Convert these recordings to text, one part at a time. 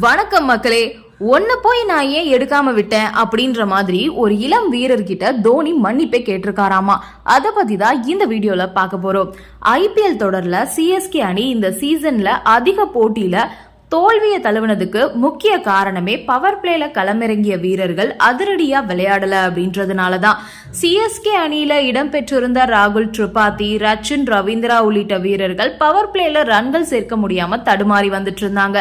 வணக்கம் மக்களே ஒன்ன போய் நான் ஏன் எடுக்காம விட்டேன் அப்படின்ற மாதிரி ஒரு இளம் வீரர்கிட்ட தோனி மன்னிப்பே கேட்டிருக்காராமா? அதை பத்தி தான் இந்த வீடியோல பார்க்க போறோம். ஐபிஎல் தொடர்ல சிஎஸ்கே அணி இந்த சீசன்ல அதிக போட்டியில தோல்வியை தழுவினதுக்கு முக்கிய காரணமே பவர் பிளேல களமிறங்கிய வீரர்கள் அதிரடியா விளையாடல அப்படின்றதுனால தான் சிஎஸ்கே அணியில இடம்பெற்றிருந்த ராகுல் திரிபாதி ரச்சின் ரவீந்திரா உள்ளிட்ட வீரர்கள் பவர் பிளேல ரன்கள் சேர்க்க முடியாம தடுமாறி வந்துட்டு இருந்தாங்க.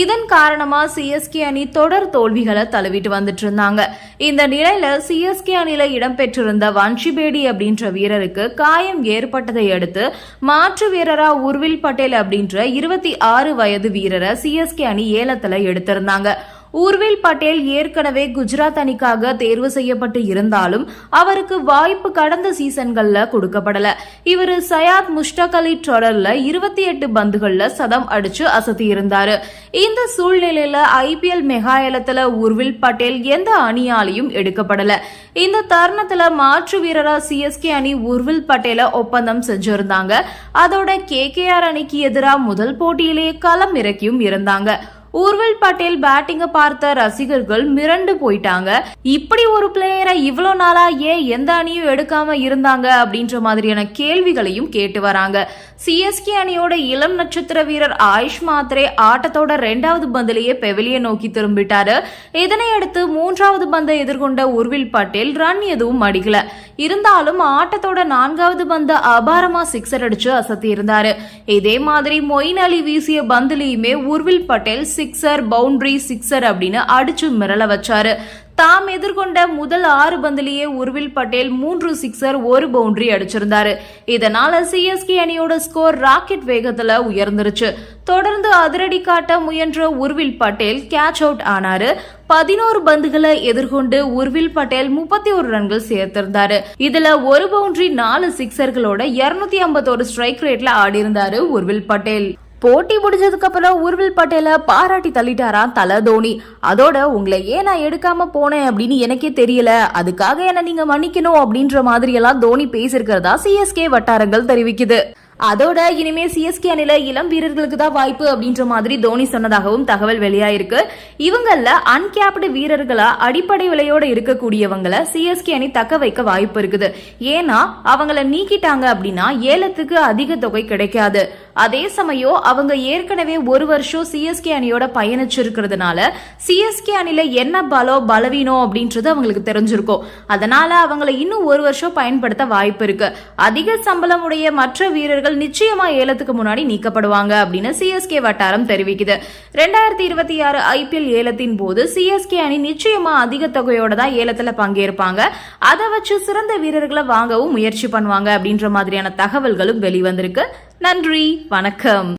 இதன் காரணமா சிஎஸ்கே அணி தொடர் தோல்விகளை தழுவிட்டு வந்துட்டு இருந்தாங்க. இந்த நிலையில சிஎஸ்கே அணியில இடம்பெற்றிருந்த வன்ஷிபேடி அப்படின்ற வீரருக்கு காயம் ஏற்பட்டதை அடுத்து மாற்று வீரரா உர்வில் பட்டேல் அப்படின்ற இருபத்தி ஆறு வயது வீரரை சிஎஸ்கே அணி ஏலத்துல எடுத்திருந்தாங்க. ஊர்வில் பட்டேல் ஏற்கனவே குஜராத் அணிக்காக தேர்வு செய்யப்பட்டு இருந்தாலும் அவருக்கு வாய்ப்பு கடந்த சீசன்கள்ல கொடுக்கப்படல. இவர் சயாத் முஷ்டக் அலி தொடர்ல இருபத்தி எட்டு பந்துகள்ல சதம் அடிச்சு அசத்தி இருந்தாரு. இந்த சூழ்நிலையில ஐபிஎல் மெகா ஏலத்துல உர்வில் பட்டேல் எந்த அணியாலையும் எடுக்கப்படல. இந்த தருணத்துல மாற்று வீரரா சிஎஸ்கே அணி உர்வில் பட்டேல ஒப்பந்தம் செஞ்சிருந்தாங்க. அதோட கேகேஆர் அணிக்கு எதிராக முதல் போட்டியிலேயே களம் இறக்கியும் இருந்தாங்க. ஊர்வில் பட்டேல் பேட்டிங்க பார்த்த ரசிகர்கள் மிரண்டு போயிட்டாங்க. இப்படி ஒரு பிளேயரை இவ்வளோ நாளா ஏன் எந்த அணியும் எடுக்காம இருந்தாங்க அப்படின்ற மாதிரியான கேள்விகளையும் கேட்டு வராங்க. சிஎஸ்கே அணியோட இளம் நட்சத்திர வீரர் ஆயுஷ் மாத்ரே ஆட்டத்தோட ரெண்டாவது பந்திலேயே பெவிலிய நோக்கி திரும்பிட்டாரு. இதனை அடுத்து மூன்றாவது பந்தை எதிர்கொண்ட உர்வில் பட்டேல் ரன் எதுவும் அடிக்கல. இருந்தாலும் ஆட்டத்தோட நான்காவது பந்த அபாரமா சிக்ஸர் அடிச்சு அசத்தி இருந்தாரு இதே மாதிரி மொயின் அலி வீசிய பந்துலையுமே Urvil Patel sixer boundary sixer அப்படின்னு அடிச்சு மிரள வச்சாரு. தாம் எதிர்கொண்ட முதல் ஆறு பந்திலேயே உருவில் பட்டேல் மூன்று சிக்ஸர் ஒரு பவுண்டரி அடிச்சிருந்தாரு. இதனால சிஎஸ்கே அணியோட ஸ்கோர் ராக்கெட் வேகத்துல உயர்ந்துருச்சு. தொடர்ந்து அதிரடி காட்ட முயன்ற உர்வில் பட்டேல் கேட்ச் அவுட் ஆனாரு. பதினோரு பந்துகளை எதிர்கொண்டு உர்வில் பட்டேல் முப்பத்தி ஒரு ரன்கள் சேர்த்திருந்தாரு. இதுல ஒரு பவுண்டரி நாலு சிக்ஸர்களோட இருநூத்தி ஐம்பத்தோரு ஸ்ட்ரைக் ரேட்ல ஆடி இருந்தாரு உர்வில் பட்டேல். போட்டி முடிஞ்சதுக்கு அப்புறம் உர்வில் பட்டேல பாராட்டி தள்ளிட்டாராம் தல தோனி. அதோட உங்களை ஏன் நான் எடுக்காம போனேன்? அப்படின்னு எனக்கே தெரியல. அதுக்காக என்ன நீங்க மன்னிக்கணும் அப்படின்ற மாதிரி எல்லாம் தோனி பேசியிருக்கிறதா சிஎஸ்கே வட்டாரங்கள் தெரிவிக்குது. அதோட இனிமே சிஎஸ்கே அணில இளம் வீரர்களுக்கு தான் வாய்ப்பு அப்படின்ற மாதிரி தோனி சொன்னதாகவும் தகவல் வெளியாயிருக்கு. இவங்கள அன்கேப்டு வீரர்களா அடிப்படை விலையோட இருக்கக்கூடியவங்களை சிஎஸ்கே அணி தக்க வைக்க வாய்ப்பு இருக்குது. ஏன்னா அவங்கள நீக்கிட்டாங்க அப்படின்னா ஏலத்துக்கு அதிக தொகை கிடைக்காது. அதே சமயம் அவங்க ஏற்கனவே ஒரு வருஷம் சிஎஸ்கே அணியோட பயணிச்சிருக்கிறதுனால சிஎஸ்கே அணில என்ன பலம் பலவீனம் அப்படின்றது அவங்களுக்கு தெரிஞ்சிருக்கும். அதனால அவங்களை இன்னும் ஒரு வருஷம் பயன்படுத்த வாய்ப்பு இருக்கு. அதிக சம்பளம் உடைய மற்ற வீரர்கள் நிச்சயமா ஏலத்துக்கு முன்னாடி நீக்கப்படுவாங்க அப்படின்னு சிஎஸ்கே வட்டாரம் தெரிவிக்குது. ரெண்டாயிரத்தி இருபத்தி ஆறு ஐபிஎல் ஏலத்தின் போது சிஎஸ்கே அணி நிச்சயமா அதிக தொகையோட தான் ஏலத்துல பங்கேற்பாங்க. அதை வச்சு சிறந்த வீரர்களை வாங்கவும் முயற்சி பண்ணுவாங்க அப்படின்ற மாதிரியான தகவல்களும் வெளிவந்திருக்கு. நன்றி வணக்கம்.